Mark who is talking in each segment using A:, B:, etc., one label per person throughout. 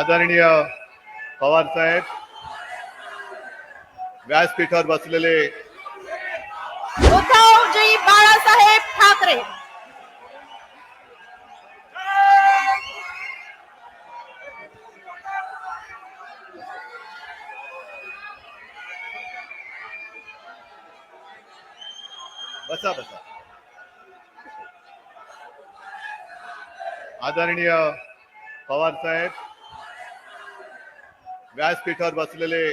A: आदरणीय पवार साहेब व्यासपीठावर बसलेले
B: उद्धवजी बाळासाहेब ठाकरे.
A: बसा बसा. आदरणीय पवार साहेब व्यासपीठावर बसलेले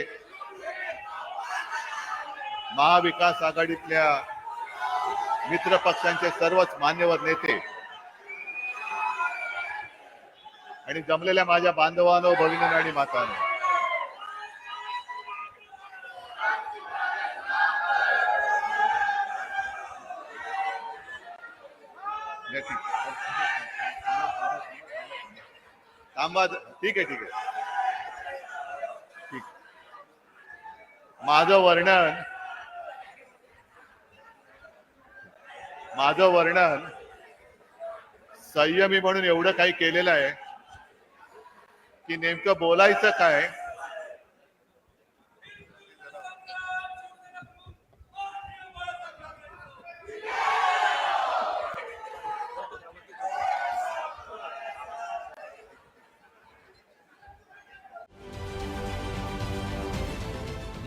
A: महाविकास आघाडीतल्या मित्र पक्षांचे सर्वच मान्यवर नेते आणि जमलेल्या माझ्या बांधवानो भगिनी आणि मातानो. थांबा. ठीक आहे ठीक आहे. माझं वर्णन माझं वर्णन संयमी म्हणून एवढं काही केलेलं आहे की नेमकं बोलायचं काय?